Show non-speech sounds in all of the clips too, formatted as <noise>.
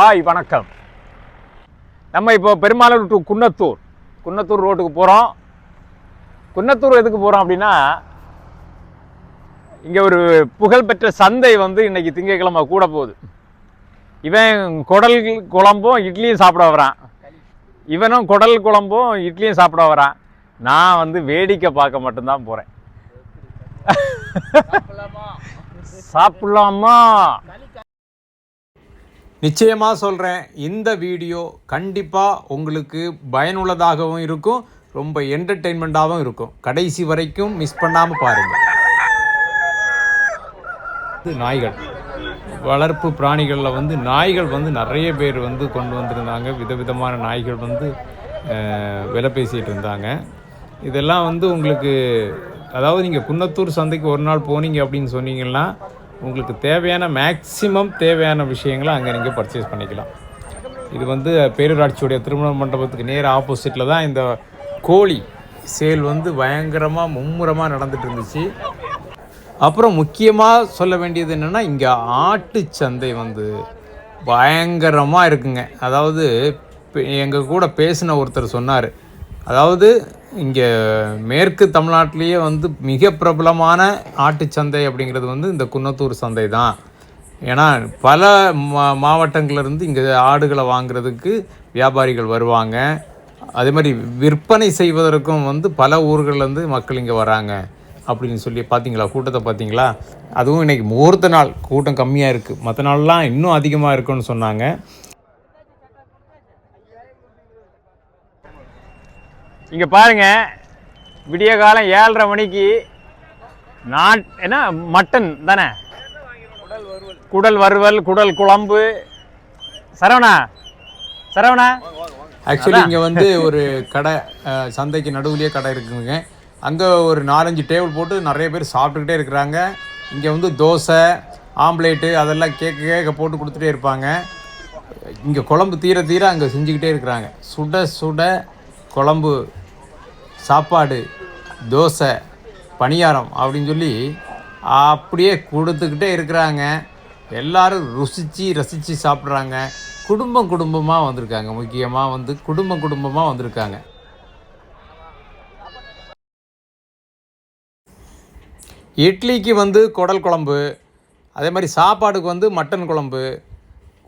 Hi வணக்கம். நம்ம இப்போ பெருமாளூர் டு குன்னத்தூர். குன்னத்தூர் ரோட்டுக்கு போகிறோம் குன்னத்தூர் எதுக்கு போகிறோம் அப்படின்னா இங்கே ஒரு புகழ்பெற்ற சந்தை வந்து இன்னைக்கு திங்கட்கிழமை கூட போகுது. இவன் குடல் குழம்பும் இட்லியும் சாப்பிட வரான். இவனும் குடல் குழம்பும் இட்லியும் சாப்பிட வரான். நான் வந்து வேடிக்கை பார்க்க மட்டும்தான் போகிறேன் சாப்பிடலாமா? நிச்சயமாக சொல்கிறேன் இந்த வீடியோ கண்டிப்பாக உங்களுக்கு பயனுள்ளதாகவும் இருக்கும் ரொம்ப என்டர்டெயின்மெண்ட்டாகவும் இருக்கும். கடைசி வரைக்கும் மிஸ் பண்ணாமல் பாருங்கள் இது நாய்கள். வளர்ப்பு பிராணிகளில் வந்து நாய்கள் வந்து நிறைய பேர் வந்து கொண்டு வந்திருந்தாங்க. விதவிதமான நாய்கள் வந்து விலை பேசிகிட்டு இருந்தாங்க. இதெல்லாம் வந்து உங்களுக்கு அதாவது நீங்கள் குன்னத்தூர் சந்தைக்கு ஒரு நாள் போனீங்க அப்படின்னு சொன்னீங்கன்னா உங்களுக்கு தேவையான மேக்ஸிமம் தேவையான விஷயங்களை அங்கே நீங்கள் பர்ச்சேஸ் பண்ணிக்கலாம். இது வந்து பேரூராட்சியுடைய திருமண மண்டபத்துக்கு நேர் ஆப்போசிட்டில் தான் இந்த கோழி சேல் வந்து பயங்கரமாக மும்முரமாக நடந்துட்டு இருந்துச்சு. அப்புறம் முக்கியமாக சொல்ல வேண்டியது என்னென்னா இங்கே ஆட்டு சந்தை வந்து பயங்கரமாக இருக்குங்க. அதாவது எங்கள் கூட பேசின ஒருத்தர் சொன்னார். அதாவது இங்கே மேற்கு தமிழ்நாட்டிலேயே வந்து மிக பிரபலமான ஆட்டுச்சந்தை அப்படிங்கிறது வந்து இந்த குன்னத்தூர் சந்தை தான். ஏன்னா பல மா மாவட்டங்கள்லேருந்து இங்கே ஆடுகளை வாங்குறதுக்கு வியாபாரிகள் வருவாங்க. அதே மாதிரி விற்பனை செய்வதற்கும் வந்து பல ஊர்கள்லேருந்து மக்கள் இங்கே வராங்க அப்படின்னு சொல்லி பார்த்தீங்களா? கூட்டத்தை பார்த்தீங்களா? அதுவும் இன்றைக்கி முகூர்த்த நாள் கூட்டம் கம்மியாக இருக்குது மற்ற நாள்லாம் இன்னும் அதிகமாக இருக்குன்னு சொன்னாங்க. இங்கே பாருங்க விடிய காலம் ஏழரை மணிக்கு நாட் என்ன மட்டன் தானே? குடல் வறுவல் குடல் குழம்பு. சரவணா சரவணா. ஆக்சுவலி இங்கே வந்து ஒரு கடை சந்தைக்கு நடுவுலயே கடை இருக்குங்க. அங்கே ஒரு நாலஞ்சு டேபிள் போட்டு நிறைய பேர் சாப்பிட்டுக்கிட்டே இருக்கிறாங்க. இங்கே வந்து தோசை ஆம்லேட்டு அதெல்லாம் கேட்க கேட்க போட்டு கொடுத்துட்டே இருப்பாங்க. இங்கே குழம்பு தீர தீர அங்கே செஞ்சுக்கிட்டே இருக்கிறாங்க. சுட சுட குழம்பு. சாப்பாடு தோசை பணியாரம் அப்படின்னு சொல்லி அப்படியே கொடுத்துக்கிட்டே இருக்கிறாங்க. எல்லாரும் ருசித்து ரசித்து சாப்பிட்றாங்க. குடும்பம் குடும்பமாக வந்திருக்காங்க. முக்கியமாக வந்து குடும்பம் குடும்பமாக வந்திருக்காங்க. இட்லிக்கு வந்து குடல் குழம்பு அதே மாதிரி சாப்பாடுக்கு வந்து மட்டன் குழம்பு.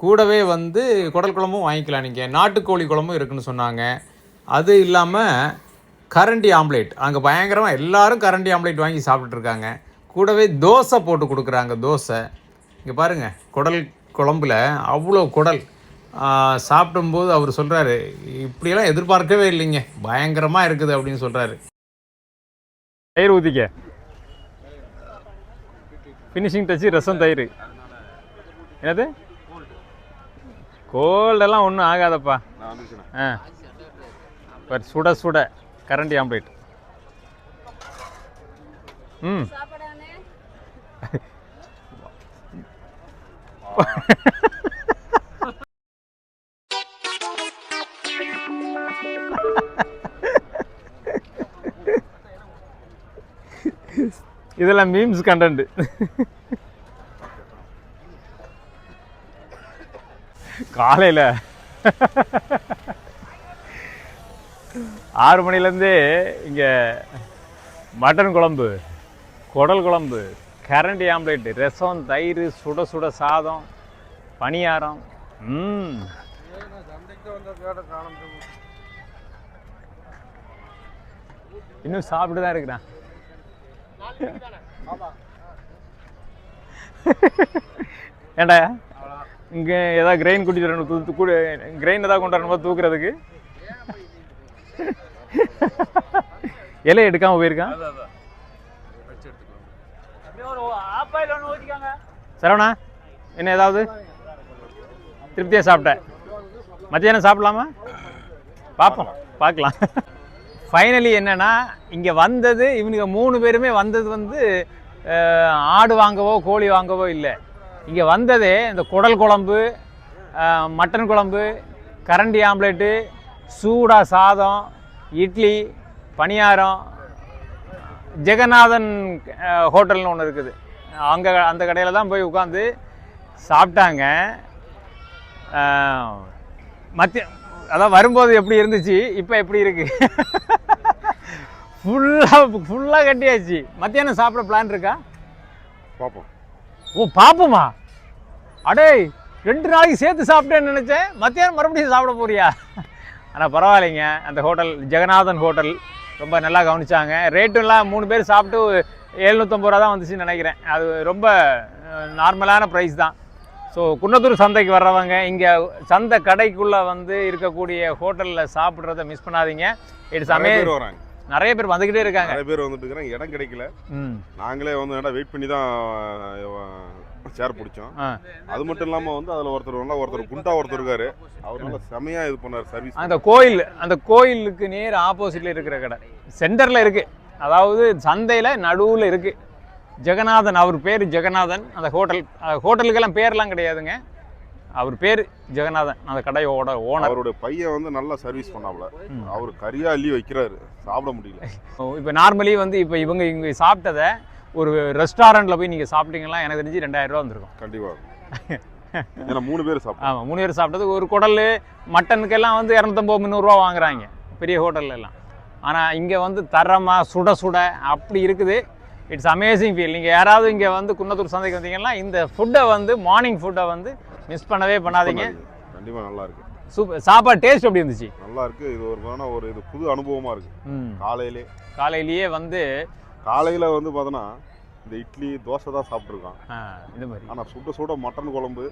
கூடவே வந்து குடல் குழம்பும் வாங்கிக்கலாம். நீங்கள் நாட்டுக்கோழி குழம்பும் இருக்குதுன்னு சொன்னாங்க. அது இல்லாமல் கரண்டி ஆம்லேட். அங்கே பயங்கரமாக எல்லாரும் கரண்டி ஆம்லேட் வாங்கி சாப்பிட்டுட்டு இருக்காங்க கூடவே தோசை போட்டு கொடுக்குறாங்க தோசை. இங்கே பாருங்கள் குடல் குழம்புல அவ்வளோ குடல். சாப்பிடும்போது அவர் சொல்கிறாரு இப்படியெல்லாம் எதிர்பார்க்கவே இல்லைங்க. பயங்கரமாக இருக்குது அப்படின்னு சொல்கிறாரு தயிர் ஊற்றிக்க ஃபினிஷிங் டச்சு ரசம் தயிர். என்னது? கோல்டெல்லாம் ஒன்றும் ஆகாதப்பா. ஆ. பர் சுட சுட. கரண்டி ஆம்லேட். ம். இதெல்லாம் மீம்ஸ் கண்டென்ட் காலையில். ஆறு மணிலேருந்தே இங்கே மட்டன் குழம்பு குடல் குழம்பு கரண்டி ஆம்லேட் ரசம் தயிர் சுட சுட சாதம் பணியாரம். ம். இன்னும் சாப்பிட்டு தான் இருக்கிறான். ஏண்டா? இங்கே ஏதாவது கிரெயின் குடிச்சிடணும் தூத்து கிரெயின் ஏதாவது கொண்டு வரணுமா தூக்குறதுக்கு? <laughs> இலை எடுக்காம போயிருக்கான் சரவணா என்ன ஏதாவது? திருப்தியாக சாப்பிட்டேன் மத்தியானம் சாப்பிடலாமா? பார்ப்போம் பார்க்கலாம். ஃபைனலி என்னன்னா இங்கே வந்தது இவனுங்க மூணு பேருமே வந்தது வந்து ஆடு வாங்கவோ கோழி வாங்கவோ இல்லை. இங்கே வந்ததே இந்த குடல் குழம்பு மட்டன் குழம்பு கரண்டி ஆம்லேட்டு சூடா சாதம் இட்லி பணியாரம் ஜெகநாதன் ஹோட்டல்னு ஒன்று இருக்குது. அங்கே அந்த கடையில் தான் போய் உட்காந்து சாப்பிட்டாங்க. மத்திய அதான் வரும்போது எப்படி இருந்துச்சு இப்போ எப்படி இருக்கு? ஃபுல்லாக ஃபுல்லாக கட்டியாச்சு. மத்தியானம் சாப்பிட பிளான் இருக்கா? பார்ப்போம் ஓ பாப்போமா? அடே ரெண்டு நாளைக்கு சேர்த்து சாப்பிட்டேன்னு நினச்சேன். மத்தியானம் மறுபடியும் சாப்பிட போறியா? ஆனால் பரவாயில்லைங்க. அந்த ஹோட்டல் ஜெகநாதன் ஹோட்டல் ரொம்ப நல்லா கவனிச்சாங்க. ரேட்டுலாம் மூணு பேர் சாப்பிட்டு எழுநூற்றம்பது ரூபா தான் வந்துச்சுன்னு நினைக்கிறேன். அது ரொம்ப நார்மலான ப்ரைஸ் தான். ஸோ குன்னத்தூர் சந்தைக்கு வர்றவங்க இங்கே சந்தை கடைக்குள்ளே வந்து இருக்கக்கூடிய ஹோட்டலில் சாப்பிட்றத மிஸ் பண்ணாதீங்க. இட்ஸ் நிறைய அமே பேர் வராங்க. நிறைய பேர் வந்துக்கிட்டே இருக்காங்க. நிறைய பேர் வந்துட்டு இருக்கிறாங்க இடம் கிடைக்கல. நாங்களே வந்து வெயிட் பண்ணி தான் சேர் பிடிச்சோம். அது மட்டும் இல்லாமல் வந்து அதில் ஒருத்தர் நல்லா ஒருத்தர் குண்டா ஒருத்தர் இருக்காரு. அவர் நல்லா செமையாக இது பண்ணார் சர்வீஸ் அந்த கோயில் அந்த கோயிலுக்கு நேர் ஆப்போசிட்ல இருக்கிற கடை. சென்டர்ல இருக்கு. அதாவது சந்தையில நடுவுல இருக்கு. ஜெகநாதன் அவர் பேர் ஜெகநாதன். அந்த ஹோட்டல் ஹோட்டலுக்கெல்லாம் பேர்லாம் கிடையாதுங்க. அவர் பேர் ஜெகநாதன். அந்த கடையோட ஓனர் அவருடைய பையன் வந்து நல்லா சர்வீஸ் பண்ணாப்ல அவர் கறியா அள்ளி வைக்கிறாரு. சாப்பிட முடியல. இப்போ நார்மலி வந்து இப்போ இவங்க இங்கே சாப்பிட்டதை ஒரு ரெஸ்டாரண்ட்டில் போய் நீங்கள் சாப்பிட்டீங்கன்னா எனக்கு தெரிஞ்சு ரெண்டாயிரம் ரூபா வந்திருக்கும். கண்டிப்பா. ஏன்னா மூணு பேர் சாப்பிட்டோம் ஆமாம் மூணு பேர் சாப்பிட்டது ஒரு குடல் மட்டனுக்கெல்லாம் வந்து இரநூத்தம்பது முந்நூறுரூவா வாங்குறாங்க. பெரிய ஹோட்டல்ல எல்லாம் ஆனால் இங்கே வந்து தரமாக சுட சுட அப்படி இருக்குது. இட்ஸ் அமேசிங் ஃபீல் நீங்கள் யாராவது இங்கே வந்து குன்னத்தூர் சந்தைக்கு வந்தீங்கன்னா இந்த ஃபுட்டை வந்து மார்னிங் ஃபுட்டை வந்து மிஸ் பண்ணவே பண்ணாதீங்க. கண்டிப்பா நல்லா இருக்கு. சூப்பர். சாப்பாடு டேஸ்ட் எப்படி இருந்துச்சு? நல்லா இருக்கு. இது ஒரு ஒரு இது புது அனுபவமா இருக்கு. ம். காலையிலே. காலையிலேயே வந்து காலையில வந்து பார்த்தோன்னா இந்த இட்லி தோசை தான் சாப்பிட்ருக்கான் ஆ, இந்த மாதிரி. ஆனா சுட சுட மட்டன் குழம்பு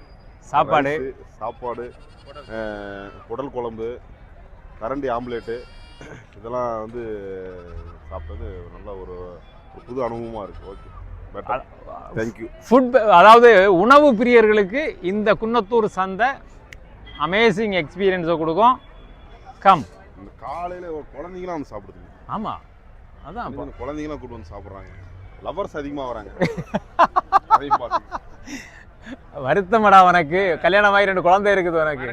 சாப்பாடு. சாப்பாடு குடல் குழம்பு கரண்டி ஆம்லேட்டு இதெல்லாம் வந்து சாப்பிட்டது நல்ல ஒரு புது அனுபவமாக இருக்குது ஓகே தேங்க்யூ ஃபுட் அதாவது உணவு பிரியர்களுக்கு இந்த குன்னத்தூர் சந்தை அமேசிங் எக்ஸ்பீரியன்ஸை கொடுக்கும். கம் காலையில் ஒரு குழந்தைங்களாம் வந்து சாப்பிடுதுங்க. ஆமாம் அதான் குழந்தைங்களாம் கூட்டு வந்து சாப்பிட்றாங்க. லவர்ஸ் அதிகமாக வராங்க. <laughs> அதையும் பார்த்து வருத்தமடா உனக்கு. கல்யாணம் ஆகி ரெண்டு குழந்தை இருக்குது உனக்கு.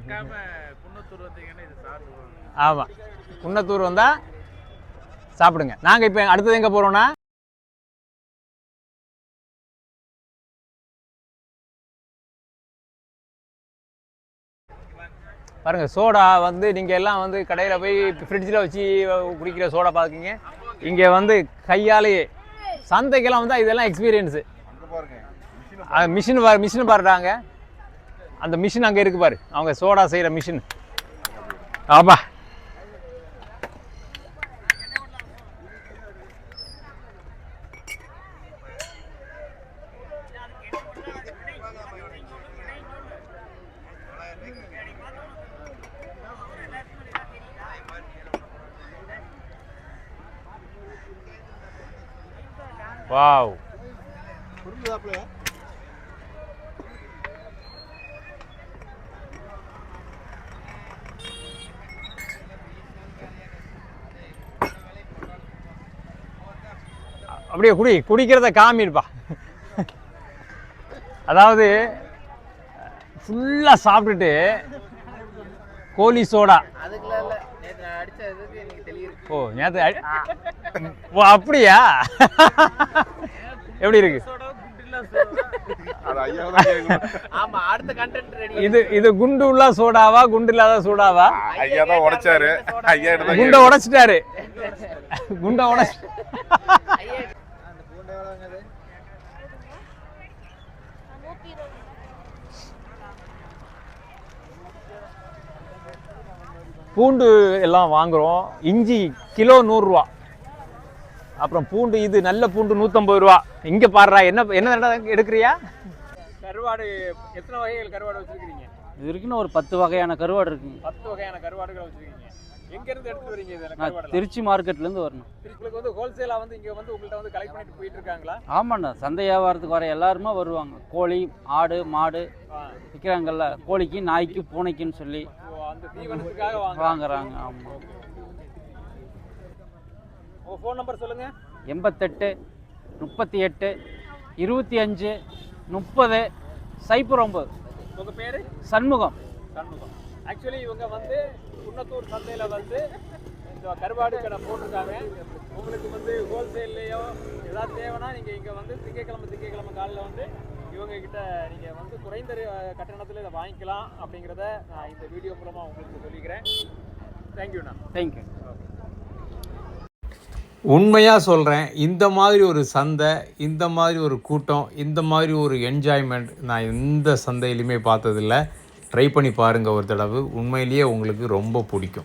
ஆமாம் குன்னத்தூர் வந்தால் சாப்பிடுங்க. நாங்கள் இப்போ அடுத்தது எங்கே போகிறோன்னா பாருங்க சோடா வந்து நீங்கள் எல்லாம் வந்து கடையில் போய் ஃப்ரிட்ஜில் வச்சு குடிக்கிற சோடா பார்க்குறீங்க இங்கே வந்து கையாலேயே சந்தைக்கெல்லாம் வந்து இதெல்லாம் எக்ஸ்பீரியன்ஸு மிஷின் பாரு மிஷின் பாருடாங்க அந்த மிஷின் அங்கே இருக்கு பாரு. அவங்க சோடா செய்கிற மிஷின் ஆமாம் வாவ். அப்படியே குடி குடிக்கிறத காமிடுப்பா. அதாவது ஃபுல்லாக சாப்பிட்டுட்டு கோலி சோடா. ஓ நேற்று ஓ அப்படியா? எப்படி இருக்கு? அது ஐயா தான் கேட்கணும் ஆமா அடுத்த கண்டென்ட் ரெடி இது இது குண்டு உள்ள சோடாவா குண்டு இல்லாத சோடாவா? ஐயா தான் உடைச்சாரு. ஐயா குண்டை உடைச்சிட்டாரு. குண்டை உடைச்சு ஐயா அந்த பூண்டை எல்லாம் வாங்குறோம். இஞ்சி கிலோ நூறுரூவா. அப்புறம் பூண்டு இது நல்ல பூண்டு நூற்றம்பது ரூபா. இங்கே பாடுறா என்ன என்ன தடவை எடுக்கிறியா? கருவாடு எத்தனை வகைகள் கருவாடு வச்சிருக்கீங்க இது வரைக்கும் ஒரு பத்து வகையான கருவாடு இருக்குங்க. பத்து வகையான கருவாடுகள் வச்சிருக்கீங்க. எங்கேருந்து எடுத்து வரீங்க இதில் திருச்சி மார்க்கெட்லேருந்து வரணும். உங்களுக்கு வந்து ஹோல்சேலாக வந்து இங்கே வந்து உங்கள்கிட்ட வந்து கலெக்ட் பண்ணிட்டு போயிட்டு இருக்காங்களா? ஆமாண்ணா சந்தை வியாபாரத்துக்கு வர எல்லாருமே வருவாங்க. கோழி ஆடு மாடு விற்கிறாங்கல்ல கோழிக்கு நாய்க்கு பூனைக்குன்னு சொல்லி வாங்குறாங்க. ஆமாம் ஃபோன் நம்பர் சொல்லுங்கள் எண்பத்தெட்டு முப்பத்தி எட்டு இருபத்தி அஞ்சு முப்பது சைபர் ஒம்பது உங்கள் பேர்? சண்முகம். சண்முகம். ஆக்சுவலி இவங்க வந்து குன்னத்தூர் சந்தையில் வந்து இந்த கருவாடு கடை போட்டிருக்காங்க. உங்களுக்கு வந்து ஹோல்சேல்லையோ ஏதாவது தேவைன்னா நீங்கள் இங்கே வந்து திங்கக்கிழமை திங்கக்கிழமை காலையில் வந்து இங்கே இவங்க கிட்ட நீங்கள் வந்து குறைந்த கட்டணத்தில் இதை வாங்கிக்கலாம் அப்படிங்கிறத நான் இந்த வீடியோ மூலமாக உங்களுக்கு சொல்லிக்கிறேன். தேங்க்யூண்ணா தேங்க்யூ உண்மையாக சொல்கிறேன் இந்த மாதிரி ஒரு சந்தை இந்த மாதிரி ஒரு கூட்டம் இந்த மாதிரி ஒரு என்ஜாய்மெண்ட் நான் எந்த சந்தையிலையுமே பார்த்ததில்ல. ட்ரை பண்ணி பாருங்கள் ஒரு தடவை. உண்மையிலேயே உங்களுக்கு ரொம்ப பிடிக்கும்.